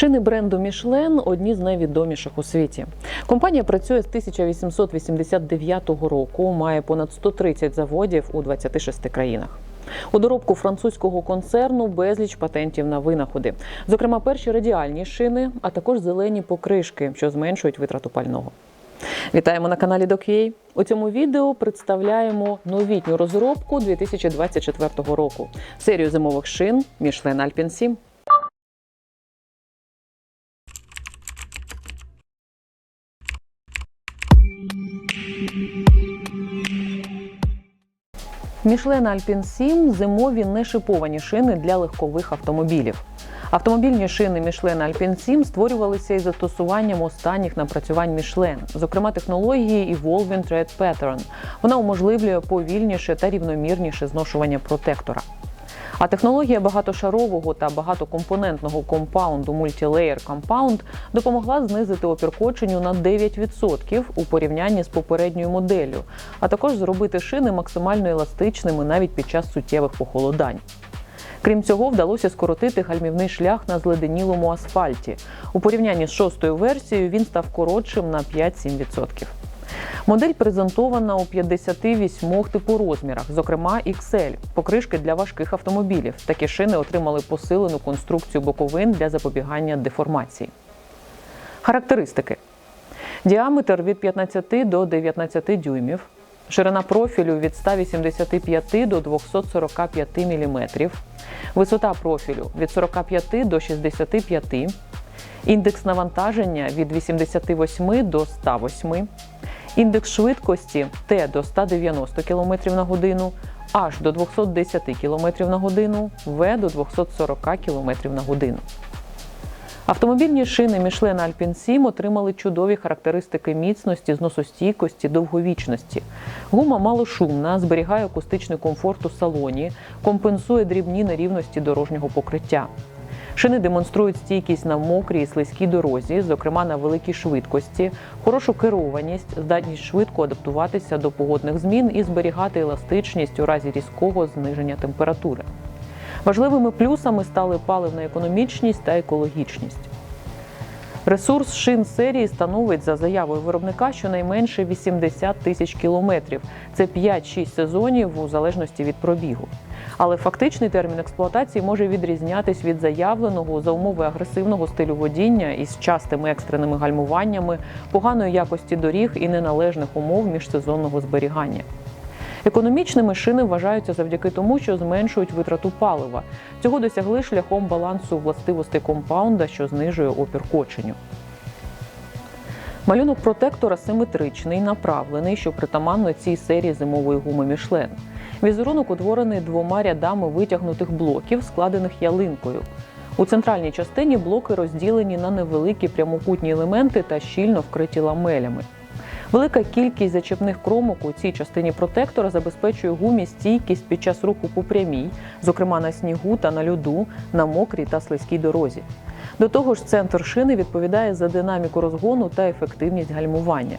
Шини бренду Мішлен одні з найвідоміших у світі. Компанія працює з 1889 року, має понад 130 заводів у 26 країнах. У доробку французького концерну безліч патентів на винаходи, зокрема, перші радіальні шини, а також зелені покришки, що зменшують витрату пального. Вітаємо на каналі DocUA. У цьому відео представляємо новітню розробку 2024 року. Серію зимових шин Michelin Alpine 7. Michelin Alpine 7 – зимові нешиповані шини для легкових автомобілів. Автомобільні шини Michelin Alpine 7 створювалися із застосуванням останніх напрацювань Michelin, зокрема технології Evolving Tread Pattern. Вона уможливлює повільніше та рівномірніше зношування протектора. А технологія багатошарового та багатокомпонентного компаунду Multilayer Compound допомогла знизити опір коченню на 9% у порівнянні з попередньою моделлю, а також зробити шини максимально еластичними навіть під час суттєвих похолодань. Крім цього, вдалося скоротити гальмівний шлях на зледенілому асфальті. У порівнянні з шостою версією він став коротшим на 5-7%. Модель презентована у 58 типорозмірах, зокрема XL, покришки для важких автомобілів. Такі шини отримали посилену конструкцію боковин для запобігання деформації. Характеристики: діаметр від 15 до 19 дюймів, ширина профілю від 185 до 245 мм, висота профілю від 45 до 65 індекс навантаження від 88 до 108 індекс швидкості Т до 190 км на годину, H до 210 км на годину, В до 240 км на годину. Автомобільні шини Michelin Alpine 7 отримали чудові характеристики міцності, зносостійкості, довговічності. Гума малошумна, зберігає акустичний комфорт у салоні, компенсує дрібні нерівності дорожнього покриття. Шини демонструють стійкість на мокрій і слизькій дорозі, зокрема на великій швидкості, хорошу керованість, здатність швидко адаптуватися до погодних змін і зберігати еластичність у разі різкого зниження температури. Важливими плюсами стали паливна економічність та екологічність. Ресурс шин серії становить за заявою виробника щонайменше 80 тисяч кілометрів. Це 5-6 сезонів у залежності від пробігу. Але фактичний термін експлуатації може відрізнятись від заявленого за умови агресивного стилю водіння із частими екстреними гальмуваннями, поганої якості доріг і неналежних умов міжсезонного зберігання. Економічними шини вважаються завдяки тому, що зменшують витрату палива. Цього досягли шляхом балансу властивостей компаунда, що знижує опір коченю. Малюнок протектора симетричний, направлений, що притаманно цій серії зимової гуми Мішлен. Візерунок утворений двома рядами витягнутих блоків, складених ялинкою. У центральній частині блоки розділені на невеликі прямокутні елементи та щільно вкриті ламелями. Велика кількість зачепних кромок у цій частині протектора забезпечує гумі стійкість під час руху по прямій, зокрема на снігу та на льоду, на мокрій та слизькій дорозі. До того ж, центр шини відповідає за динаміку розгону та ефективність гальмування.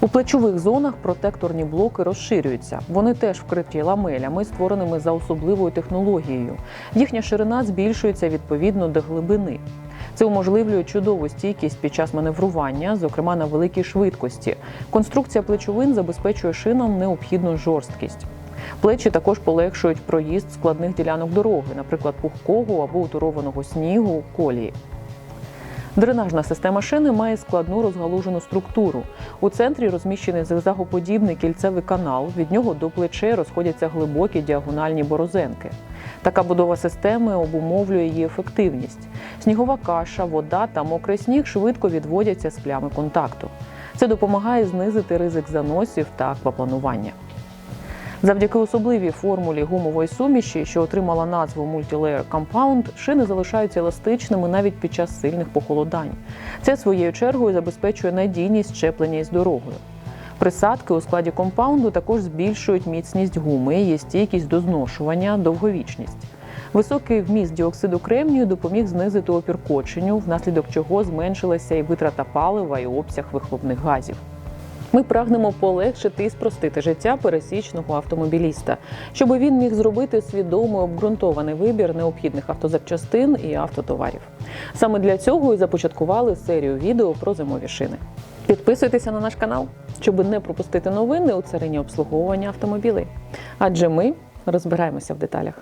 У плечових зонах протекторні блоки розширюються. Вони теж вкриті ламелями, створеними за особливою технологією. Їхня ширина збільшується відповідно до глибини. Це уможливлює чудову стійкість під час маневрування, зокрема на великій швидкості. Конструкція плечовин забезпечує шинам необхідну жорсткість. Плечі також полегшують проїзд складних ділянок дороги, наприклад, пухкого або утурованого снігу, колії. Дренажна система шини має складну розгалужену структуру. У центрі розміщений зигзагоподібний кільцевий канал. Від нього до плечей розходяться глибокі діагональні борозенки. Така будова системи обумовлює її ефективність. Снігова каша, вода та мокрий сніг швидко відводяться з плями контакту. Це допомагає знизити ризик заносів та аквапланування. Завдяки особливій формулі гумової суміші, що отримала назву Multilayer Compound, шини залишаються еластичними навіть під час сильних похолодань. Це своєю чергою забезпечує надійність щеплення із дорогою. Присадки у складі компаунду також збільшують міцність гуми, її стійкість до зношування, довговічність. Високий вміст діоксиду кремнію допоміг знизити опір коченю, внаслідок чого зменшилася і витрата палива, і обсяг вихлопних газів. Ми прагнемо полегшити і спростити життя пересічного автомобіліста, щоб він міг зробити свідомий обґрунтований вибір необхідних автозапчастин і автотоварів. Саме для цього і започаткували серію відео про зимові шини. Підписуйтеся на наш канал, щоб не пропустити новини у царині обслуговування автомобілей. Адже ми розбираємося в деталях.